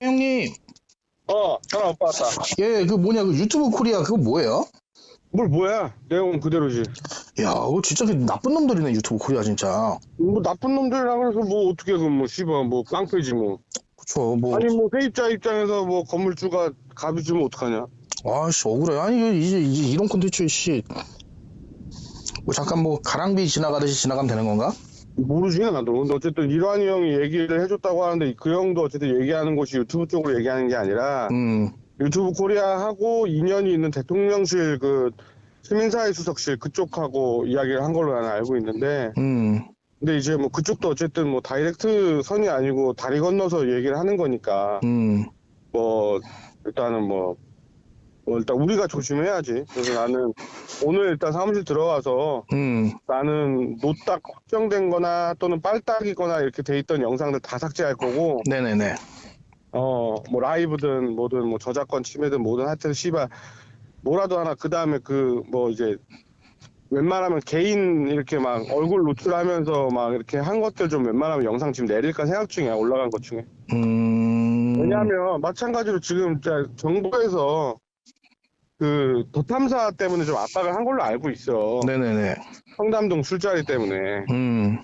형님, 어, 전화 오빠 왔다. 예, 그 뭐냐, 그 유튜브 코리아 그거 뭐예요? 뭘 뭐야? 내용 그대로지. 야, 그거 진짜 그 나쁜 놈들이네, 유튜브 코리아 진짜. 뭐 나쁜 놈들이라 그래서 뭐 어떻게 그뭐 씨발 뭐 깡패지 뭐. 그쵸, 뭐. 아니 뭐 세입자 입장에서 뭐 건물주가 갑이 주면 어떡하냐? 아씨, 억울해. 아니, 이제, 이제 이런 콘텐츠, 씨. 뭐 잠깐 뭐 가랑비 지나가듯이 지나가면 되는 건가? 모르지 나도. 근데 어쨌든 일환이 형이 얘기를 해줬다고 하는데 그 형도 어쨌든 얘기하는 곳이 유튜브 쪽으로 얘기하는 게 아니라 음, 유튜브 코리아하고 인연이 있는 대통령실 그 시민사회 수석실 그쪽하고 이야기를 한 걸로 나는 알고 있는데 음, 근데 이제 뭐 그쪽도 어쨌든 뭐 다이렉트 선이 아니고 다리 건너서 얘기를 하는 거니까 음, 뭐 일단은 뭐, 뭐 일단 우리가 조심해야지. 그래서 나는 오늘 일단 사무실 들어가서 음, 나는 노딱 확정된 거나 또는 빨딱이거나 이렇게 돼 있던 영상들 다 삭제할 거고 네네네. 어 뭐 라이브든 뭐든 뭐 저작권 침해든 뭐든 하여튼 씨발 뭐라도 하나 그 다음에 그 뭐 이제 웬만하면 개인 이렇게 막 얼굴 노출하면서 막 이렇게 한 것들 좀 웬만하면 영상 지금 내릴까 생각 중이야 올라간 것 중에 음, 왜냐하면 마찬가지로 지금 정부에서 그 도탐사 때문에 좀 압박을 한 걸로 알고 있어. 네네네. 청담동 술자리 때문에. 음,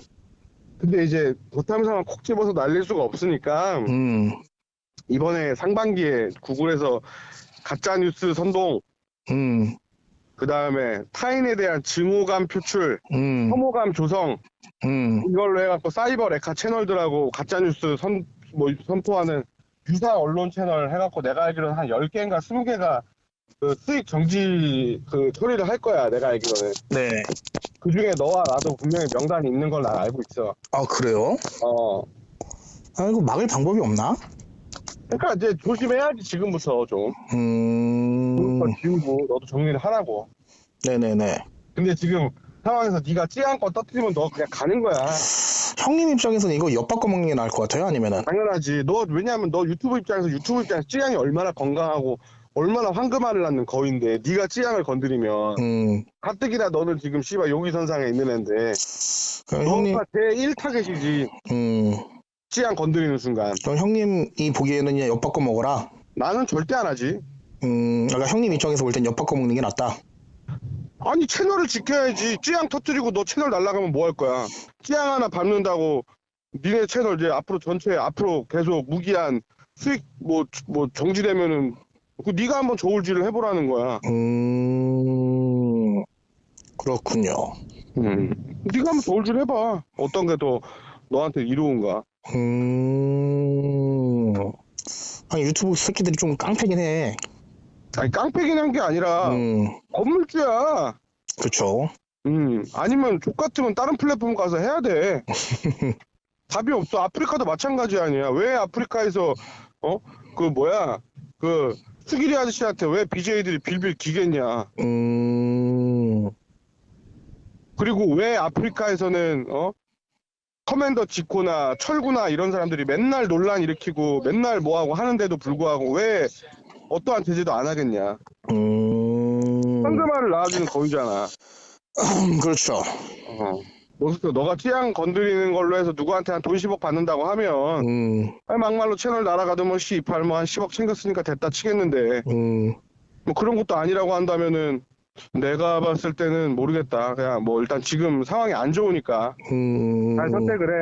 근데 이제 도탐사만 콕 집어서 날릴 수가 없으니까 음, 이번에 상반기에 구글에서 가짜 뉴스 선동 음, 그 다음에 타인에 대한 증오감 표출 음, 혐오감 조성 음, 이걸로 해갖고 사이버 레카 채널들하고 가짜 뉴스 선, 뭐, 선포하는 유사 언론 채널 해갖고 내가 알기로는 한 10개인가 20개가 그 수익 정지 그 처리를 할 거야 내가 알기로는 네. 그 중에 너와 나도 분명히 명단이 있는 걸 난 알고 있어 아, 그래요? 어 아, 이거 막을 방법이 없나? 그러니까 이제 조심해야지 지금부터 좀 음, 그거 지우고 너도 정리를 하라고 네네네. 근데 지금 상황에서 네가 찌한껏 터뜨리면 너 그냥 가는 거야 형님 입장에서는 이거 엿바꿔 먹는 게 나을 것 같아요? 아니면은? 당연하지 너 왜냐하면 너 유튜브 입장에서 유튜브 입장에서 찌양이 얼마나 건강하고 얼마나 황금알을 낳는 거인데 네가 찌양을 건드리면 음, 가뜩이나 너는 지금 씨발 용의선상에 있는 애인데 그럼 형님, 너가 제1 타겟이지. 음, 찌양 건드리는 순간. 그럼 형님이 보기에는 그냥 엿바꿔 먹어라. 나는 절대 안 하지. 음, 그러니까 형님 입장에서 볼 땐 엿바꿔 먹는 게 낫다. 아니 채널을 지켜야지. 찌양 터뜨리고 너 채널 날라가면 뭐 할 거야? 찌양 하나 밟는다고 니네 채널 이제 앞으로 전체 앞으로 계속 무기한 수익 뭐 뭐 정지되면은 그 네가 한번 저울질을 해보라는 거야. 음, 그렇군요. 음. 네가 한번 저울질 해봐. 어떤 게 더 너한테 이로운가? 음, 아니, 유튜브 새끼들이 좀 깡패긴 해. 아니 깡패긴 한 게 아니라 음, 건물주야. 그쵸. 음 아니면 족 같으면 다른 플랫폼 가서 해야 돼. 답이 없어. 아프리카도 마찬가지 아니야. 왜 아프리카에서 어? 그 뭐야? 그 수기리 아저씨한테 왜 BJ들이 빌빌 기겠냐? 음, 그리고 왜 아프리카에서는 어? 커맨더 지코나 철구나 이런 사람들이 맨날 논란 일으키고 맨날 뭐하고 하는데도 불구하고 왜 어떠한 제재도 안 하겠냐? 음, 황금알을 낳아주는 거위잖아. 그렇죠. 어. 너, 너가 취향 건드리는 걸로 해서 누구한테 한 돈 10억 받는다고 하면 음, 아니, 막말로 채널 날아가더면 씨 이팔 뭐한 10억 챙겼으니까 됐다 치겠는데. 음, 뭐 그런 것도 아니라고 한다면은 내가 봤을 때는 모르겠다. 그냥 뭐 일단 지금 상황이 안 좋으니까. 음. 잘 선택을 해